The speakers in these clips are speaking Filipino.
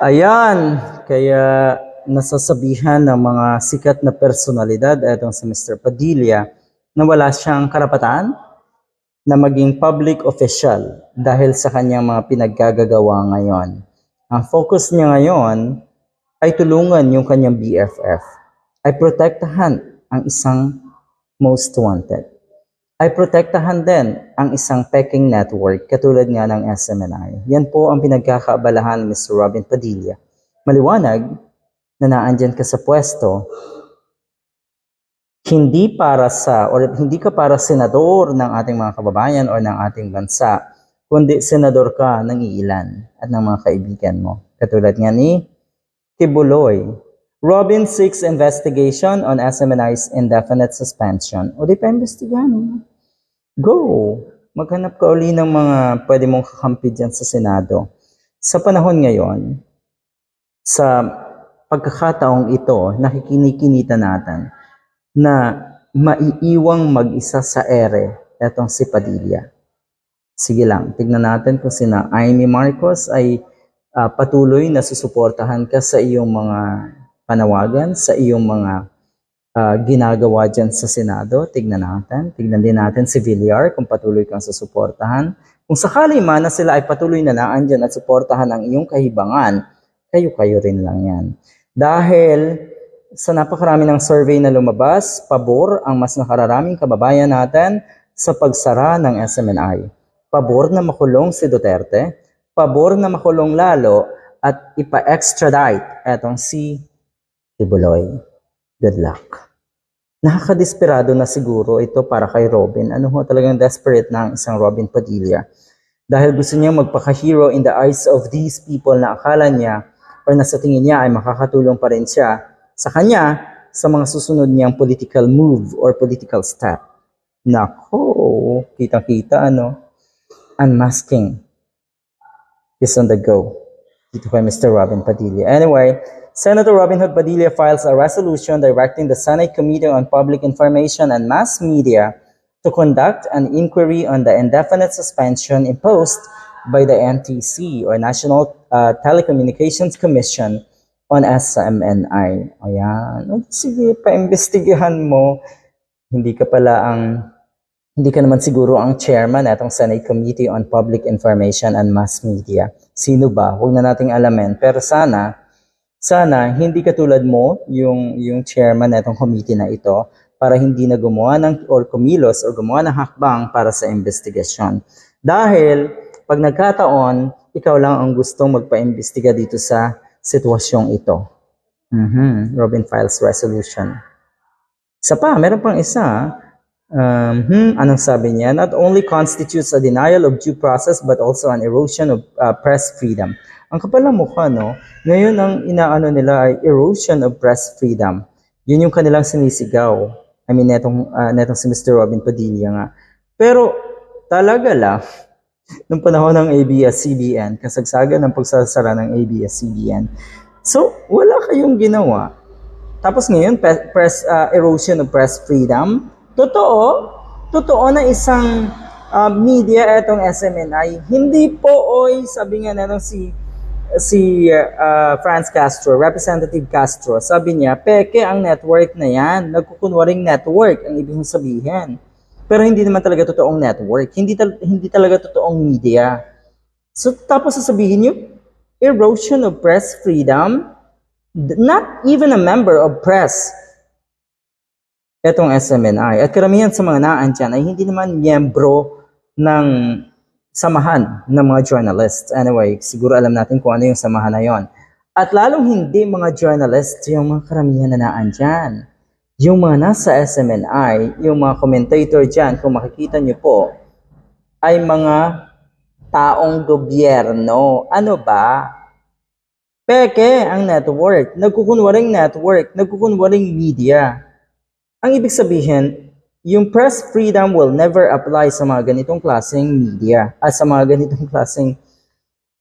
Ayan, kaya nasasabihan ng mga sikat na personalidad, etong si Mr. Padilla, na wala siyang karapatan na maging public official dahil sa kanyang mga pinaggagawa ngayon. Ang focus niya ngayon ay tulungan yung kanyang BFF, ay protektahan ang isang most wanted, ay protektahan din ang isang peking network katulad nga ng SMNI. Yan po ang pinagkakaabalahan ni Mr. Robin Padilla. Maliwanag na naandyan ka sa pwesto hindi para sa or hindi ka para senador ng ating mga kababayan or ng ating bansa, kundi senador ka ng iilan at ng mga kaibigan mo. Katulad nga ni Kibuloy. Robin seeks investigation on SMNI's indefinite suspension. O di pa investigahan mo. Go! Maghanap ka uli ng mga pwede mong kakampi dyan sa Senado. Sa panahon ngayon, sa pagkakataong ito, nakikinikinita natin na maiiwang mag-isa sa ere etong si Padilla. Sige lang, tignan natin kung sina Amy Marcos ay ah, patuloy na susuportahan ka sa iyong mga panawagan, sa iyong mga ah, ginagawa dyan sa Senado. Tignan natin. Tignan din natin si Villar kung patuloy kang susuportahan. Kung sakali man na sila ay patuloy na naan dyan at suportahan ang iyong kahibangan, kayo-kayo rin lang yan. Dahil sa napakarami ng survey na lumabas, pabor ang mas nakararaming kababayan natin sa pagsara ng SMNI. Pabor na makulong si Duterte, pabor na makulong lalo at ipa-extradite etong si Tibuloy. Good luck. Nakakadesperado na siguro ito para kay Robin. Ano ho talagang desperate na ang isang Robin Padilla. Dahil gusto niya magpaka-hero in the eyes of these people na akala niya or na sa tingin niya ay makakatulong pa rin siya sa kanya sa mga susunod niyang political move or political step. Nako, kita-kita ano. Unmasking is on the go. Dito kay Mr. Robin Padilla. Anyway, Senator Robin Hood Padilla files a resolution directing the Senate Committee on Public Information and Mass Media to conduct an inquiry on the indefinite suspension imposed by the NTC or National uh, Telecommunications Commission on SMNI. Ayan. Sige, paimbestigahan mo. Hindi ka pala ang hindi ka naman siguro ang chairman na itong Senate Committee on Public Information and Mass Media. Sino ba? Huwag na nating alamin. Pero sana, sana hindi katulad mo yung, yung chairman na itong committee na ito para hindi na gumawa ng, or kumilos or gumawa ng hakbang para sa investigasyon. Dahil, pag nagkataon, ikaw lang ang gustong magpa-imbestiga dito sa sitwasyong ito. Mhm, Robin Files Resolution. Isa pa, meron pang isa. Um, hmm, anong sabi niya? Not only constitutes a denial of due process but also an erosion of uh, press freedom. Ang kapal ng mukha, no? Ngayon, ang inaano nila ay erosion of press freedom. Yun yung kanilang sinisigaw. I mean, netong, uh, netong si Mr. Robin Padilla nga. Pero, talaga lang, nung panahon ng ABS-CBN, kasagsagan ng pagsasara ng ABS-CBN. So, wala kayong ginawa. Tapos ngayon, press, uh, erosion of press freedom. Totoo, totoo na isang uh, media etong SMNI. Hindi po, oy, sabi nga na si si uh, Franz Castro, Representative Castro, sabi niya, peke ang network na yan. Nagkukunwaring network ang ibig sabihin. Pero hindi naman talaga totoong network. Hindi, tal- hindi talaga totoong media. So tapos sasabihin niyo, erosion of press freedom, not even a member of press etong SMNI. At karamihan sa mga naan dyan ay hindi naman miyembro ng samahan ng mga journalists. Anyway, siguro alam natin kung ano yung samahan na yon. At lalong hindi mga journalists yung mga karamihan na naan dyan. Yung mga nasa SMNI, yung mga commentator dyan, kung makikita nyo po, ay mga taong gobyerno. Ano ba? Peke ang network. Nagkukunwaring network. Nagkukunwaring media. Ang ibig sabihin, yung press freedom will never apply sa mga ganitong klaseng media at sa mga ganitong klaseng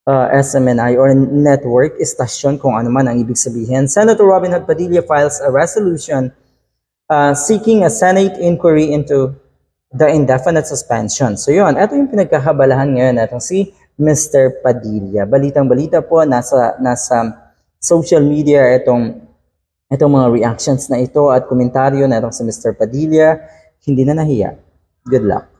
uh, SMNI or network, station, kung ano man ang ibig sabihin. Senator Robin Hood Padilla files a resolution uh, seeking a Senate inquiry into the indefinite suspension. So yun, ito yung pinagkakabalahan ngayon natong si Mr. Padilla. Balitang-balita po, nasa, nasa social media itong, itong mga reactions na ito at komentaryo na itong si Mr. Padilla. Hindi na nahiya. Good luck.